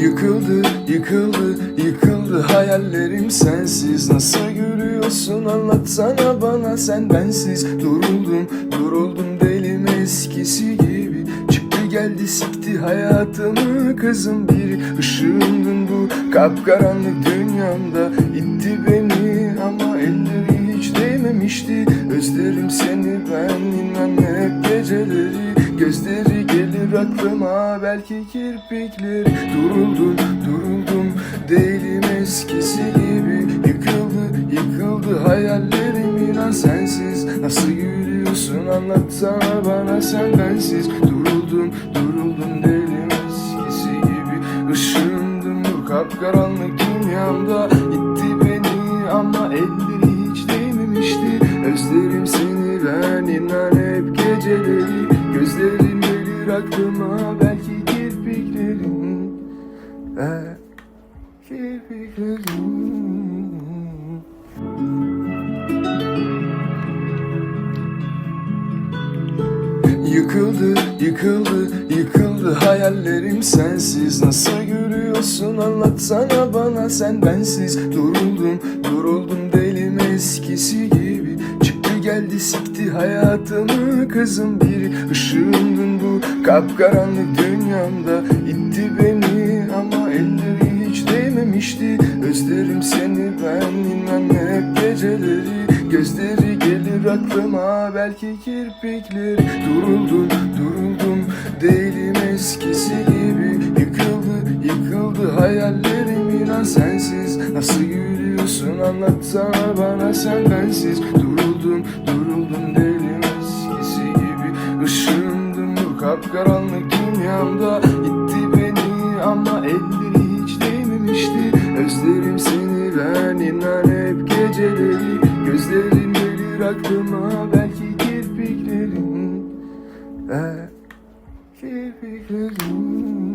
Yıkıldı, yıkıldı, yıkıldı hayallerim sensiz. Nasıl gülüyorsun? Anlatsana bana sen bensiz. Duruldum, duruldum delim eskisi gibi. Çıktı geldi sikti hayatımı kızım biri. Işığımdın bu kapkaranlık dünyamda itti beni ama elleri hiç değmemişti. Özlerim seni ben inan hep geceleri Gözleri gelir aklıma belki kirpikleri Duruldum, duruldum değilim eskisi gibi. Yıkıldı, yıkıldı hayallerim inan sensiz. Nasıl gülüyorsun anlatsana bana sen bensiz. Duruldum, duruldum değilim eskisi gibi. Işığımdın bu kapkaranlık dünyamda. İtti beni ama elleri hiç değmemişti. Özlerim Aklıma belki kirpiklerin eh, Kirpiklerin. Yıkıldı, yıkıldı, yıkıldı hayallerim sensiz. Nasıl gülüyorsun anlatsana bana. Sen bensiz Duruldum, duruldum delim eskisi gibi geldi sikti hayatımı kızım biri. Işığımdın bu kapkaranlık dünyamda itti beni ama elleri hiç değmemişti. Özlerim seni ben inan hep geceleri. Gözleri gelir aklıma belki kirpikleri Duruldum, duruldum değilim eskisi gibi. Yıkıldı, yıkıldı hayallerim inan sensiz. Nasıl Biliyorsun anlatsana bana sen bensiz. Duruldum duruldum delim eskisi gibi. Işığımdım bu kapkaranlık dünyamda. Gitti beni ama elleri hiç değmemişti. Özlerim seni ben inan hep geceleri. Gözlerin gelir aklıma belki kirpiklerin. Belki kirpiklerin.